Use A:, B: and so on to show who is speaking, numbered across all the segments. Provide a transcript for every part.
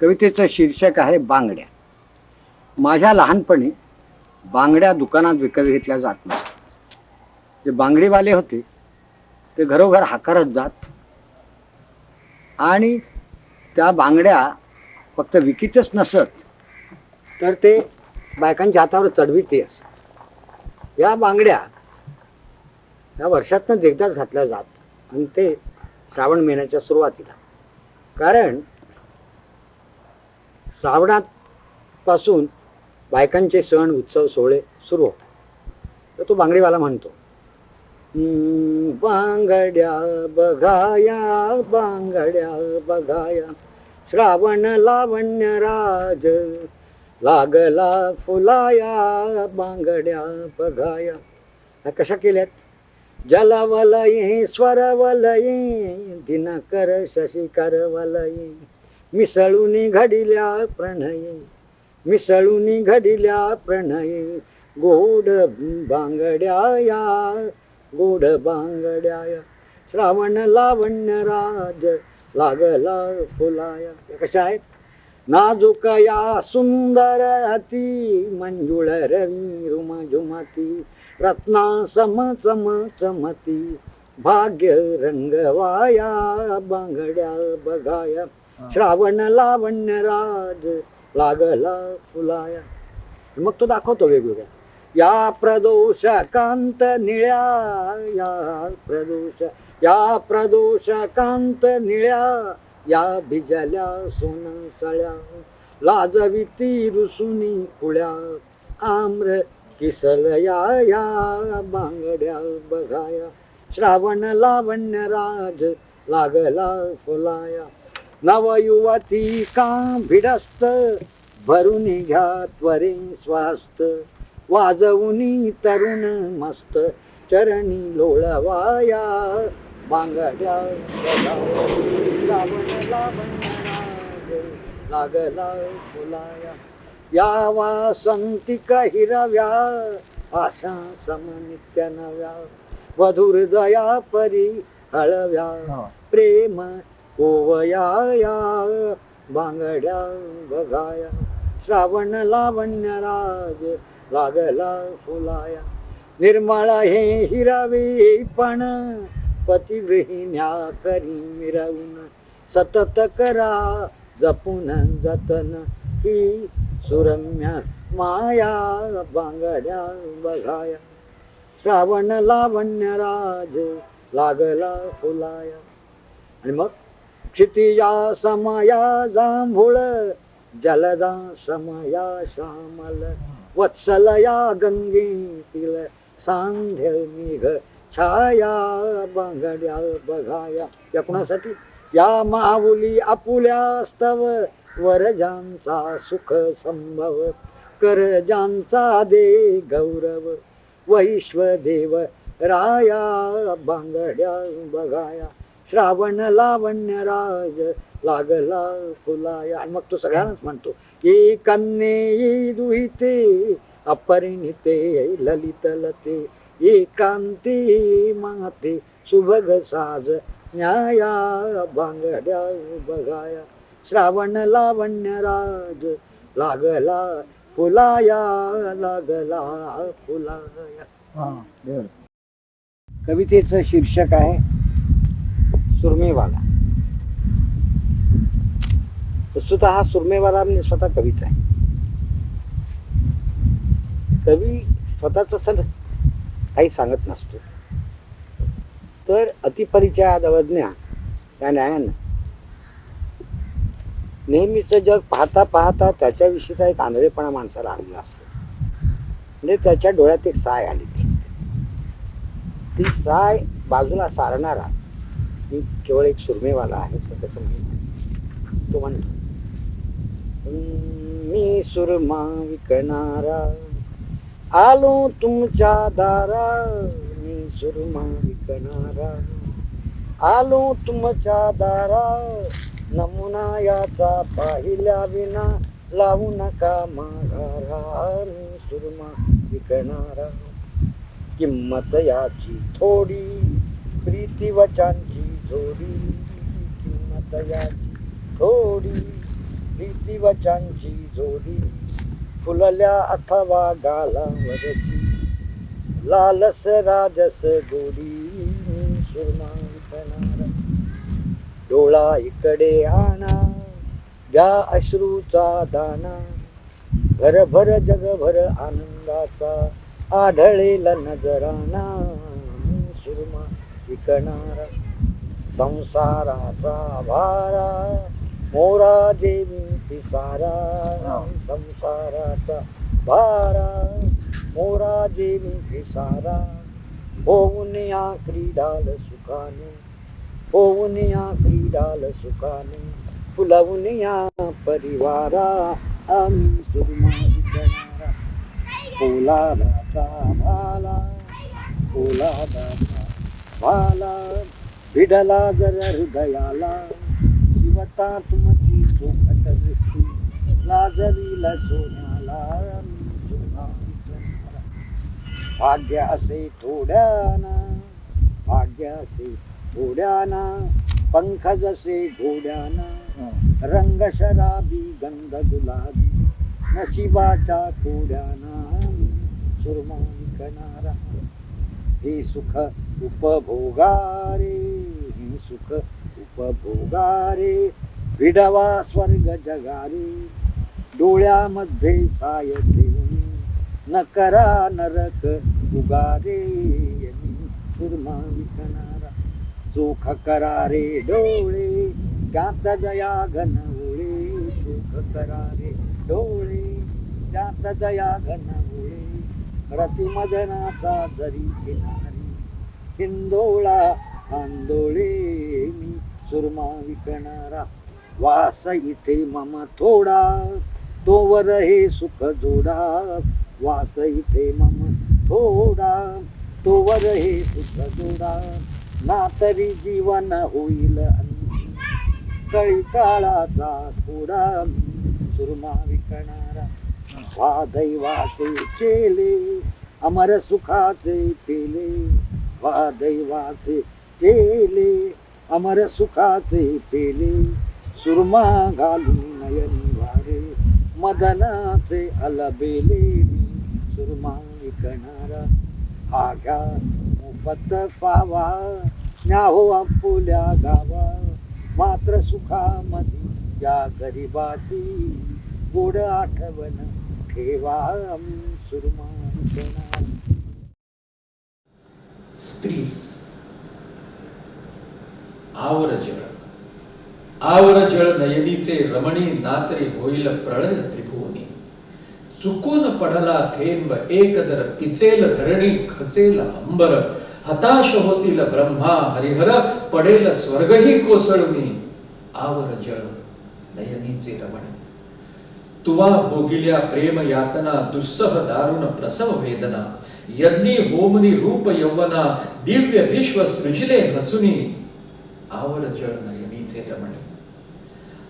A: कवितेचं शीर्षक आहे बांगड्या. माझ्या लहानपणी बांगड्या दुकानात विकत घेतल्या जात नाही जे बांगडीवाले होते ते घरोघर हाकारत जात. आणि त्या बांगड्या फक्त विकितच नसत तर ते बायकांच्या हातावर चढवीते असत. या बांगड्या या वर्षातनं एकदाच घातल्या जात आणि ते श्रावण महिन्याच्या सुरुवातीला. कारण श्रावणात पासून बायकांचे सण उत्सव सोहळे सुरू होतात. तर तो बांगडीवाला म्हणतो बांगड्या बघाया बांगड्या बघाया श्रावण लावण्य राज लागला फुलाया बांगड्या बघाया. ह्या कशा केल्यात? जलवलयी स्वरवलयी दिनकर शशिकर वलयी मिसळून घडिल्या प्रणये मिसळून घडिल्या प्रणये गोड बांगड्या या गोड बांगड्या या. श्रावण लावण्य राज लागला फुलाया. कशा आहेत? नाजूक या सुंदर अति मंजुळ रवी रुमा झुमती रत्ना सम चम चमती भाग्य रंगवाया बांगड्या बघाया. श्रावण लावण्य राज लागला फुलाया. मग तो दाखवतो वेगवेगळ्या. या प्रदोष कांत निळ्या या प्रदोष या प्रदोष कांत निळ्या या भिजल्या सोन सळ्या. लाजविती रुसुनी कुळ्या आम्र किसलया या बांगड्या बघाया. श्रावण लावण्य राज लागला फुलाया. नवयुवती का भिडस्त भरून घ्या त्वरे स्वास्त. वाजवूनी तरुण मस्त चरणी लोळवाया बांगड्या लागला फुलाया या वासंतिक हिरव्या आशा समनित्य नव्या. वधुर दया परी हळव्या प्रेम ओवया या बांगड्या बघाया श्रावण लावण्य राज लागला फुलाया. निर्मळा हे हिरवे पण पतिविहिन्या करी मिरवून. सतत करा जपून जतन ही सुरम्य माया बांगड्या बघाया. श्रावण लावण्य राज लागला फुलाया. आणि मग क्षितिया समया जांभूळ जलदा समया श्यामल. वत्सलया गंगेतील सांध्य निघ छाया बांगड्या बघाया. या कुणासाठी? या माऊली आपुल्यास्तव वरजांचा सुख संभव. करजांचा दे गौरव वैश्वदेव राया बांगड्या बघाया. श्रावण लावण्य राज लागला फुलाया. आणि मग तो सगळ्यांनाच म्हणतो ये कन्ये दुहिते अपरिणिते ललित लते एकांती माते सुभग साज न्याया बांगड्या बघाया. श्रावण लावण्य राज लागला फुलाया लागला फुलाया. कवितेचं शीर्षक आहे सुरमेवाला. वस्तुत हा सुरमेवाला म्हणजे स्वतः कवीच आहे. कवी स्वतःच असं काही सांगत नसतो. तर अतिपरिचयाद अवज्ञा या न्यायानं नेहमीच जग पाहता पाहता त्याच्याविषयीचा एक आंधळेपणा माणसाला आलेला असतो. म्हणजे त्याच्या डोळ्यात एक साय आली. ती साय बाजूला सारणारा मी केवळ एक सुरमेवाला आहे तर त्याचं मी तो म्हणतो मी सुरमा विकणारा आलो तुमच्या दारा. मी सुरमा विकणारा आलो तुमच्या दारा. नमुना याचा पाहिल्या विना लावू नका माघारा. मी सुरमा विकणारा. किंमत याची थोडी प्रीती वचांची जोडी किंमत याची थोडी प्रीती शिवचांची जोडी. फुलल्या अथवा गालावरती लालस राजस गोडी सुरमा डोळा इकडे आणा. द्या अश्रूचा दाना. घरभर जगभर आनंदाचा. आढळेल नजराना. सुरमा विकणारा. संसाराचा भारा मोरा देवी पिसारा संसाराचा भारा मोरा देवी पिसारा होऊन या क्रीडाल सुखाने होऊन या क्रीडाल सुखाने फुलवून या परिवारा आम्ही सुरमा विकणारा पोलादाचा भाला पोलादाचा भाला। भिडला जर हृदयाला शिवता तुमची चोखट दृष्टी लाजवीला सोन्याला भाग्य असे थोड्याना भाग्य असे थोड्याना पंख जसे घोड्याना रंग शराबी गंध गुलाबी नशिबाच्या कोड्याना सुरमा विकणारा हे सुख उपभोगारे हे सुख उपभोगारे विडवा स्वर्ग जगारे डोळ्यामध्ये साय ठेवून न करा नरक उगारे यांनी सुरमा विकणारा चोख करारे डोळे त्यात दया घन ओळे चोख करारे डोळे त्यात दया घन ओळे जरी किनारी हिंदोळा आंदोळे मी सुरमा विकणारा. वास इथे मम थोडा. तोवर हे सुख जोडा. वास इथे मम थोडा. तोवर हे सुख जोडा. ना तरी जीवन होईल कळी काळाचा थोडा सुरमा विकणारा. वा दैवाचे चेले अमर सुखाचे पेले वा दैवाचे चेले अमर सुखाचे पेले सुरमा घालून नयन वारे मदनाचे अलबेले. सुरमा विकणारा हा घ्या मोफत पावा न्याहो आपुल्या गावा. मात्र सुखामधी या गरिबाची गोड आठवण ठेवा सुरमा
B: स्त्रीस। आवर जळ आवर जळ नयनीचे रमणी नातरे होईल प्रळय त्रिभुवनी। चुकून पडला थेंब एक जर पिचेल धरणी खचेल अंबर। हताश होतील ब्रह्मा हरिहर पडेल स्वर्गही कोसळुनी। आवर जळ नयनीचे रमणी। तुवा भोगिल्या प्रेम यातना दुस्सह दारुण प्रसव वेदना. यज्ञी होमनी रूप यौवना दिव्य विश्व सृजिले हसुनी. आवर जळ नयनीचे रमणी.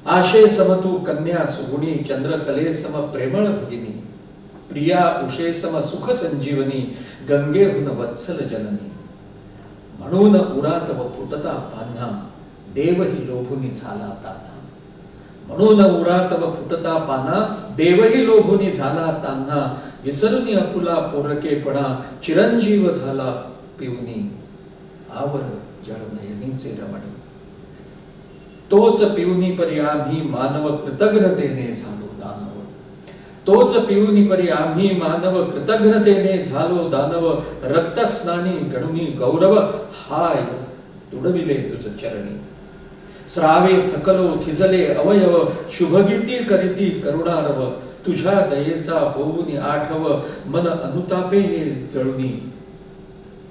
B: आशे समतू कन्या सुगुणी चंद्रकले सम प्रेमळ भगिनी. प्रिया उषे सम सुख संजीवनी गंगेहून वत्सल जननी. म्हणून उरात व फुटता पान्हा देवही लोभुनी झाला ताता. म्हणून उरात व फुटता पाना देवही लोभुनी झाला तान्हा विसरुनी अपुला पोरकेपणा चिरंजीव झाला पिवनी आवर जळनयनीचे रमणी. तोच पिवनी परी आम्ही मानव कृतज्ञतेने झालो दानव. तोच पिवनी परी आम्ही मानव कृतज्ञतेने झालो दानव. रक्तस्नानी गणुनी गौरव हाय तुडविले तुझ चरणी. श्रावे थकलो थिजले अवयव शुभगीती करीती करुणारव तुझ्या दयेचा होऊनी आठव मन अनुतापे ये जळुनी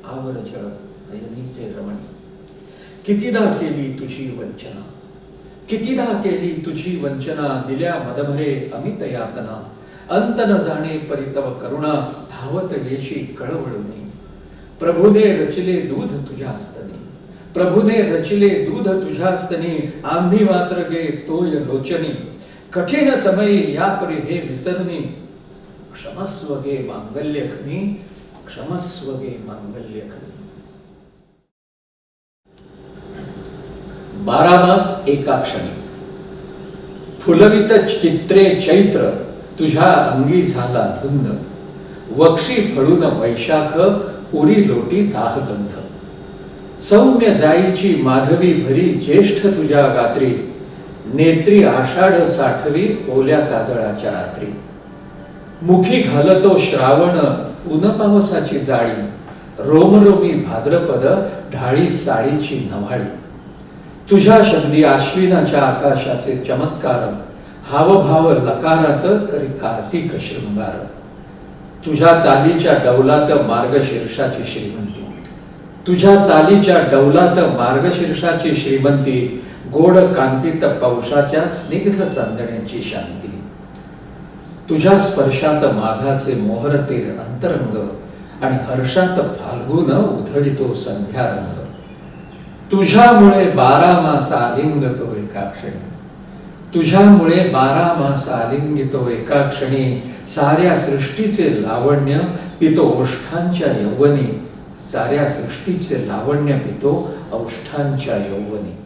B: आवर जळ नयनीचे रमण. कितीदा केली तुझी वंचना? कितीदा केली तुझी वंचना? दिल्या मदभरे अमित यातना अंत न जाणे परितव करुणा धावत येशी कळवळुनी प्रभुदे रचले दूध तुझ्या स्तनी. प्रभूने रचिले दूध तुझ्यास्तनी आम्ही मात्र गे तोय लोचनी. कठीण समयी या परी हे विसरणी क्षमस्व गे मांगल्य खनी क्षमस्व गे मांगल्य खनी बारा मास एका क्षणी. फुलवित चित्रे चैत्र तुझ्या अंगी झाला धुंद. वक्षी फळून वैशाख उरी लोटी दाहगंध. सौम्य जाईची माधवी भरी ज्येष्ठ तुझ्या गात्री. नेत्री आषाढ साठवी ओल्या काजळाच्या रात्री. मुखी घालतो श्रावण ऊन पावसाची जाळी रोमरोमी भाद्रपद ढाळी साडीची नव्हाळी तुझ्या शब्दी आश्विनाच्या आकाशाचे चमत्कार. हावभाव लकारात करी कार्तिक शृंगार. तुझ्या चालीच्या डौलात मार्गशीर्षाची श्रीमंती. तुझ्या चालीच्या डौलात मार्गशीर्षाची श्रीमंती गोड कांतीत पौषाच्या स्निग्ध चांदण्याची शांती. तुझ्या स्पर्शात माघाचे मोहरते अंतरंग आणि हर्षात फाल्गुन उधळितो संध्यारंग. तुझ्यामुळे बारा मास आलिंगतो एका क्षणी. तुझ्यामुळे बारा मास आलिंगितो एका क्षणी. साऱ्या सृष्टीचे लावण्य पितो ओष्ठांच्या यवनी साऱ्या सृष्टीचे लावण्य मिळतो औष्ठांच्या यौवनी.